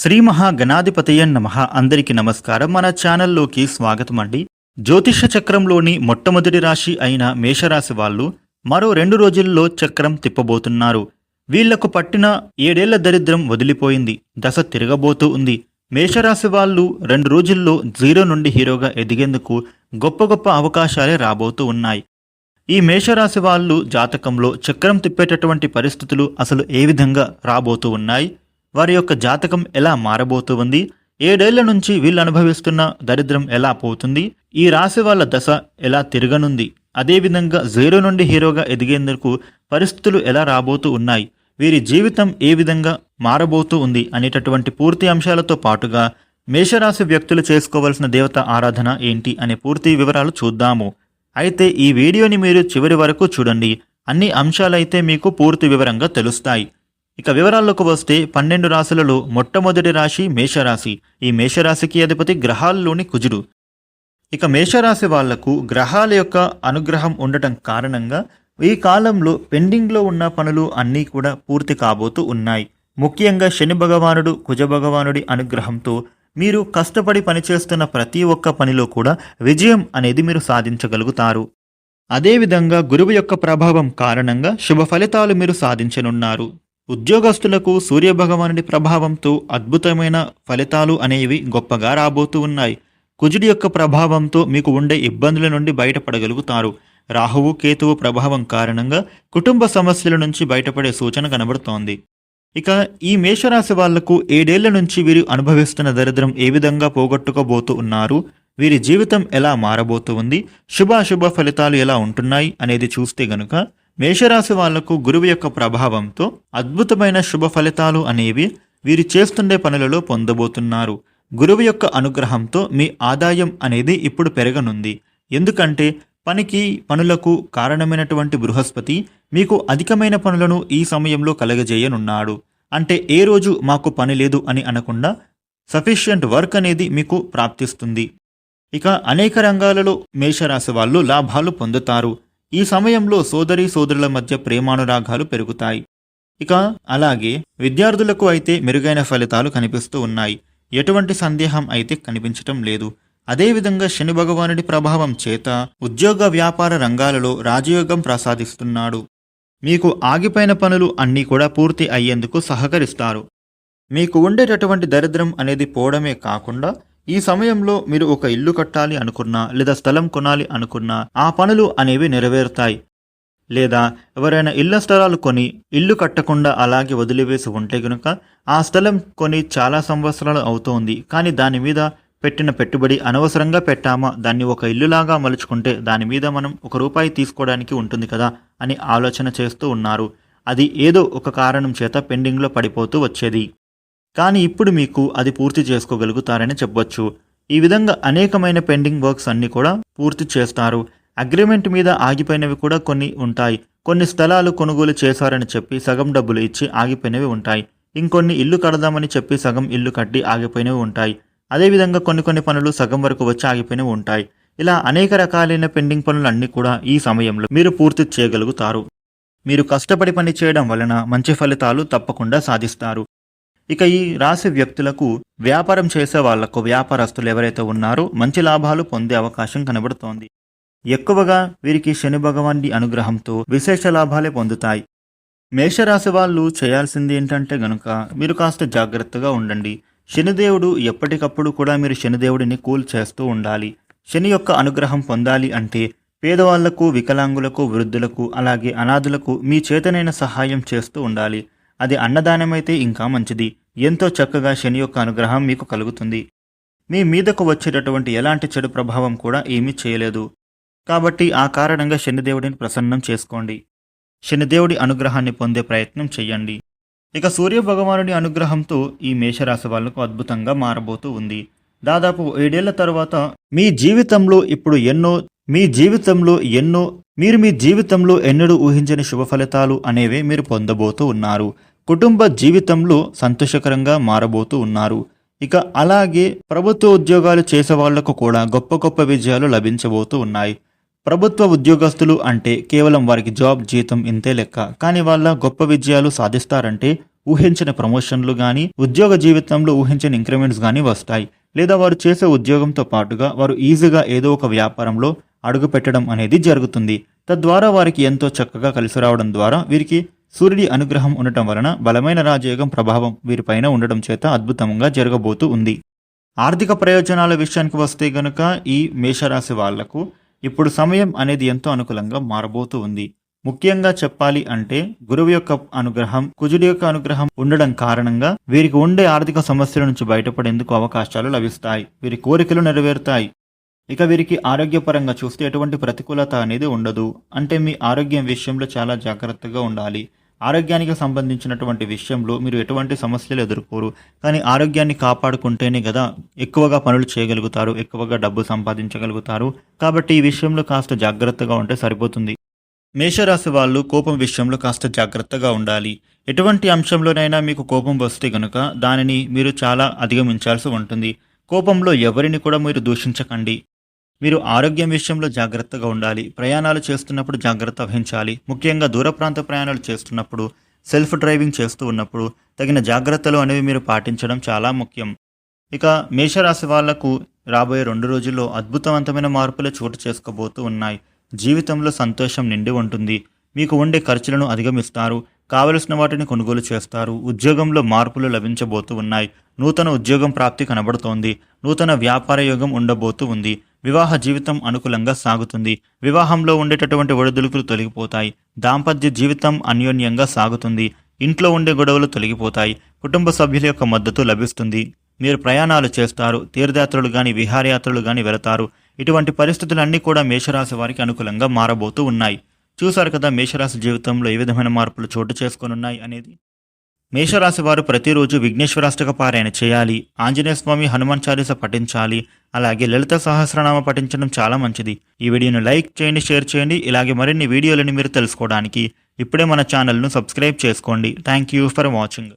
శ్రీ మహాగణాధిపతయన్ నమ. అందరికీ నమస్కారం. మన ఛానల్లోకి స్వాగతం అండి. జ్యోతిష చక్రంలోని మొట్టమొదటి రాశి అయిన మేషరాశి వాళ్ళు మరో రెండు రోజుల్లో చక్రం తిప్పబోతున్నారు. వీళ్ళకు పట్టిన ఏడేళ్ళ దరిద్రం వదిలిపోయింది. దశ తిరగబోతూ ఉంది. మేషరాశి వాళ్ళు రెండు రోజుల్లో జీరో నుండి హీరోగా ఎదిగేందుకు గొప్ప గొప్ప అవకాశాలే రాబోతూ ఉన్నాయి. ఈ మేషరాశి వాళ్ళు జాతకంలో చక్రం తిప్పేటటువంటి పరిస్థితులు అసలు ఏ విధంగా రాబోతూ ఉన్నాయి? వారి యొక్క జాతకం ఎలా మారబోతూ ఉంది ఏడేళ్ళ నుంచి వీళ్ళు అనుభవిస్తున్న దరిద్రం ఎలా పోతుంది? ఈ రాశి వాళ్ళ దశ ఎలా తిరగనుంది? అదేవిధంగా జీరో నుండి హీరోగా ఎదిగేందుకు పరిస్థితులు ఎలా రాబోతూ ఉన్నాయి? వీరి జీవితం ఏ విధంగా మారబోతూ ఉంది అనేటటువంటి పూర్తి అంశాలతో పాటుగా మేషరాశి వ్యక్తులు చేసుకోవాల్సిన దేవత ఆరాధన ఏంటి అనే పూర్తి వివరాలు చూద్దాము. అయితే ఈ వీడియోని మీరు చివరి వరకు చూడండి. అన్ని అంశాలైతే మీకు పూర్తి వివరంగా తెలుస్తాయి. ఇక వివరాల్లోకి వస్తే పన్నెండు రాశులలో మొట్టమొదటి రాశి మేషరాశి. ఈ మేషరాశికి అధిపతి గ్రహాల్లోని కుజుడు. ఇక మేషరాశి వాళ్ళకు గ్రహాల యొక్క అనుగ్రహం ఉండటం కారణంగా ఈ కాలంలో పెండింగ్లో ఉన్న పనులు అన్నీ కూడా పూర్తి కాబోతూ ఉన్నాయి. ముఖ్యంగా శని భగవానుడు కుజ భగవానుడి అనుగ్రహంతో మీరు కష్టపడి పనిచేస్తున్న ప్రతి ఒక్క పనిలో కూడా విజయం అనేది మీరు సాధించగలుగుతారు. అదేవిధంగా గురువు యొక్క ప్రభావం కారణంగా శుభ ఫలితాలు మీరు సాధించనున్నారు. ఉద్యోగస్తులకు సూర్యభగవానుడి ప్రభావంతో అద్భుతమైన ఫలితాలు అనేవి గొప్పగా రాబోతూ ఉన్నాయి. కుజుడి యొక్క ప్రభావంతో మీకు ఉండే ఇబ్బందుల నుండి బయటపడగలుగుతారు. రాహువు కేతువు ప్రభావం కారణంగా కుటుంబ సమస్యల నుంచి బయటపడే సూచన కనబడుతోంది. ఇక ఈ మేషరాశి వాళ్ళకు ఏడేళ్ళ నుంచి వీరు అనుభవిస్తున్న దరిద్రం ఏ విధంగా పోగొట్టుకోబోతూ ఉన్నారు? వీరి జీవితం ఎలా మారబోతూ ఉంది? శుభాశుభ ఫలితాలు ఎలా ఉంటున్నాయి? అనేది చూస్తే గనుక మేషరాశి వాళ్ళకు గురువు యొక్క ప్రభావంతో అద్భుతమైన శుభ ఫలితాలు అనేవి వీరు చేస్తుండే పనులలో పొందబోతున్నారు. గురువు యొక్క అనుగ్రహంతో మీ ఆదాయం అనేది ఇప్పుడు పెరగనుంది. ఎందుకంటే పనికి పనులకు కారణమైనటువంటి బృహస్పతి మీకు అధికమైన పనులను ఈ సమయంలో కలగజేయనున్నాడు. అంటే ఏ రోజు మాకు పని లేదు అని అనకుండా సఫిషియంట్ వర్క్ అనేది మీకు ప్రాప్తిస్తుంది. ఇక అనేక రంగాలలో మేషరాశి వాళ్ళు లాభాలు పొందుతారు. ఈ సమయంలో సోదరి సోదరుల మధ్య ప్రేమానురాగాలు పెరుగుతాయి. ఇక అలాగే విద్యార్థులకు అయితే మెరుగైన ఫలితాలు కనిపిస్తూ ఉన్నాయి. ఎటువంటి సందేహం అయితే కనిపించటం లేదు. అదేవిధంగా శని భగవానుడి ప్రభావం చేత ఉద్యోగ వ్యాపార రంగాలలో రాజయోగం ప్రసాదిస్తున్నాడు. మీకు ఆగిపోయిన పనులు అన్నీ కూడా పూర్తి అయ్యేందుకు సహకరిస్తారు. మీకు ఉండేటటువంటి దరిద్రం అనేది పోవడమే కాకుండా ఈ సమయంలో మీరు ఒక ఇల్లు కట్టాలి అనుకున్నా లేదా స్థలం కొనాలి అనుకున్నా ఆ పనులు అనేవి నెరవేరుతాయి. లేదా ఎవరైనా ఇళ్ళ స్థలాలు కొని ఇల్లు కట్టకుండా అలాగే వదిలివేసి ఉంటే గనుక ఆ స్థలం కొని చాలా సంవత్సరాలు అవుతోంది. కానీ దాని మీద పెట్టిన పెట్టుబడి అనవసరంగా పెట్టామా? దాన్ని ఒక ఇల్లులాగా మలుచుకుంటే దాని మీద మనం ఒక రూపాయి తీసుకోవడానికి ఉంటుంది కదా అని ఆలోచన చేస్తూ ఉన్నారు. అది ఏదో ఒక కారణం చేత పెండింగ్లో పడిపోతూ వచ్చేది. కానీ ఇప్పుడు మీకు అది పూర్తి చేసుకోగలుగుతారని చెప్పొచ్చు. ఈ విధంగా అనేకమైన పెండింగ్ వర్క్స్ అన్నీ కూడా పూర్తి చేస్తారు. అగ్రిమెంట్ మీద ఆగిపోయినవి కూడా కొన్ని ఉంటాయి. కొన్ని స్థలాలు కొనుగోలు చేశారని చెప్పి సగం డబ్బులు ఇచ్చి ఆగిపోయినవి ఉంటాయి. ఇంకొన్ని ఇల్లు కడదామని చెప్పి సగం ఇల్లు కట్టి ఆగిపోయినవి ఉంటాయి. అదేవిధంగా కొన్ని కొన్ని పనులు సగం వరకు వచ్చి ఆగిపోయినవి ఉంటాయి. ఇలా అనేక రకాలైన పెండింగ్ పనులు అన్నీ కూడా ఈ సమయంలో మీరు పూర్తి చేయగలుగుతారు. మీరు కష్టపడి పని చేయడం వలన మంచి ఫలితాలు తప్పకుండా సాధిస్తారు. ఇక ఈ రాశి వ్యక్తులకు వ్యాపారం చేసే వాళ్ళకు వ్యాపారస్తులు ఎవరైతే ఉన్నారో మంచి లాభాలు పొందే అవకాశం కనబడుతోంది. ఎక్కువగా వీరికి శని భగవాన్ని అనుగ్రహంతో విశేష లాభాలే పొందుతాయి. మేషరాశి వాళ్ళు చేయాల్సింది ఏంటంటే గనుక మీరు కాస్త జాగ్రత్తగా ఉండండి. శనిదేవుడు ఎప్పటికప్పుడు కూడా మీరు శనిదేవుడిని కూల్ చేస్తూ ఉండాలి. శని యొక్క అనుగ్రహం పొందాలి అంటే పేదవాళ్ళకు వికలాంగులకు వృద్ధులకు అలాగే అనాథులకు మీ చేతనైన సహాయం చేస్తూ ఉండాలి. అది అన్నదానమైతే ఇంకా మంచిది. ఎంతో చక్కగా శని యొక్క అనుగ్రహం మీకు కలుగుతుంది. మీ మీదకు వచ్చేటటువంటి ఎలాంటి చెడు ప్రభావం కూడా ఏమీ చేయలేదు. కాబట్టి ఆ కారణంగా శనిదేవుడిని ప్రసన్నం చేసుకోండి. శనిదేవుడి అనుగ్రహాన్ని పొందే ప్రయత్నం చెయ్యండి. ఇక సూర్య భగవానుడి అనుగ్రహంతో ఈ మేషరాశి వాళ్ళకు అద్భుతంగా మారబోతూ ఉంది. దాదాపు ఏడేళ్ళ తర్వాత మీ జీవితంలో ఇప్పుడు ఎన్నో మీ జీవితంలో ఎన్నో మీరు మీ జీవితంలో ఎన్నడూ ఊహించని శుభ ఫలితాలు అనేవి మీరు పొందబోతూ ఉన్నారు. కుటుంబ జీవితంలో సంతోషకరంగా మారబోతూ ఉన్నారు. ఇక అలాగే ప్రభుత్వ ఉద్యోగాలు చేసే వాళ్ళకు కూడా గొప్ప గొప్ప విజయాలు లభించబోతూ ఉన్నాయి. ప్రభుత్వ ఉద్యోగస్తులు అంటే కేవలం వారికి జాబ్ జీతం ఇంతే లెక్క. కానీ వాళ్ళ గొప్ప విజయాలు సాధిస్తారంటే ఊహించిన ప్రమోషన్లు కానీ ఉద్యోగ జీవితంలో ఊహించిన ఇంక్రిమెంట్స్ కానీ వస్తాయి. లేదా వారు చేసే ఉద్యోగంతో పాటుగా వారు ఈజీగా ఏదో ఒక వ్యాపారంలో అడుగుపెట్టడం అనేది జరుగుతుంది. తద్వారా వారికి ఎంతో చక్కగా కలిసి రావడం ద్వారా వీరికి సూర్యుడి అనుగ్రహం ఉండటం వలన బలమైన రాజయోగం ప్రభావం వీరిపైన ఉండడం చేత అద్భుతంగా జరగబోతూ ఉంది. ఆర్థిక ప్రయోజనాల విషయానికి వస్తే గనుక ఈ మేషరాశి వాళ్ళకు ఇప్పుడు సమయం అనేది ఎంతో అనుకూలంగా మారబోతూ ఉంది. ముఖ్యంగా చెప్పాలి అంటే గురువు యొక్క అనుగ్రహం కుజుడి యొక్క అనుగ్రహం ఉండడం కారణంగా వీరికి ఉండే ఆర్థిక సమస్యల నుంచి బయటపడేందుకు అవకాశాలు లభిస్తాయి. వీరి కోరికలు నెరవేరుతాయి. ఇక వీరికి ఆరోగ్యపరంగా చూస్తే ఎటువంటి ప్రతికూలత అనేది ఉండదు. అంటే మీ ఆరోగ్యం విషయంలో చాలా జాగ్రత్తగా ఉండాలి. ఆరోగ్యానికి సంబంధించినటువంటి విషయంలో మీరు ఎటువంటి సమస్యలు ఎదుర్కోరు. కానీ ఆరోగ్యాన్ని కాపాడుకుంటేనే కదా ఎక్కువగా పనులు చేయగలుగుతారు ఎక్కువగా డబ్బు సంపాదించగలుగుతారు. కాబట్టి ఈ విషయంలో కాస్త జాగ్రత్తగా ఉంటే సరిపోతుంది. మేషరాశి వాళ్ళు కోపం విషయంలో కాస్త జాగ్రత్తగా ఉండాలి. ఎటువంటి అంశంలోనైనా మీకు కోపం వస్తే గనుక దానిని మీరు చాలా అధిగమించాల్సి ఉంటుంది. కోపంలో ఎవరిని కూడా మీరు దూషించకండి. మీరు ఆరోగ్యం విషయంలో జాగ్రత్తగా ఉండాలి. ప్రయాణాలు చేస్తున్నప్పుడు జాగ్రత్త వహించాలి. ముఖ్యంగా దూర ప్రాంత ప్రయాణాలు చేస్తున్నప్పుడు సెల్ఫ్ డ్రైవింగ్ చేస్తూ ఉన్నప్పుడు తగిన జాగ్రత్తలు అనేవి మీరు పాటించడం చాలా ముఖ్యం. ఇక మేషరాశి వాళ్ళకు రాబోయే రెండు రోజుల్లో అద్భుతవంతమైన మార్పులు చోటు చేసుకోబోతూ ఉన్నాయి. జీవితంలో సంతోషం నిండి ఉంటుంది. మీకు ఉండే ఖర్చులను అధిగమిస్తారు. కావలసిన వాటిని కొనుగోలు చేస్తారు. ఉద్యోగంలో మార్పులు లభించబోతూ ఉన్నాయి. నూతన ఉద్యోగం ప్రాప్తి కనబడుతోంది. నూతన వ్యాపార యోగం ఉండబోతూ ఉంది. వివాహ జీవితం అనుకూలంగా సాగుతుంది. వివాహంలో ఉండేటటువంటి ఒడిదుడుకులు తొలగిపోతాయి. దాంపత్య జీవితం అన్యోన్యంగా సాగుతుంది. ఇంట్లో ఉండే గొడవలు తొలగిపోతాయి. కుటుంబ సభ్యుల యొక్క మద్దతు లభిస్తుంది. మీరు ప్రయాణాలు చేస్తారు. తీర్థయాత్రలు కానీ విహారయాత్రలు కానీ వెళతారు. ఇటువంటి పరిస్థితులన్నీ కూడా మేషరాశి వారికి అనుకూలంగా మారబోతూ ఉన్నాయి. చూశారు కదా మేషరాశి జీవితంలో ఏ విధమైన మార్పులు చోటు చేసుకొనున్నాయి అనేది? మేషరాశి వారు ప్రతిరోజు విఘ్నేశ్వరాష్టక పారాయణ చేయాలి. ఆంజనేయస్వామి హనుమాన్ చాలీస పఠించాలి. అలాగే లలిత సహస్రనామ పఠించడం చాలా మంచిది. ఈ వీడియోను లైక్ చేయండి షేర్ చేయండి. ఇలాగే మరిన్ని వీడియోలను మీరు తెలుసుకోవడానికి ఇప్పుడే మన ఛానల్ను సబ్స్క్రైబ్ చేసుకోండి. Thank you for watching.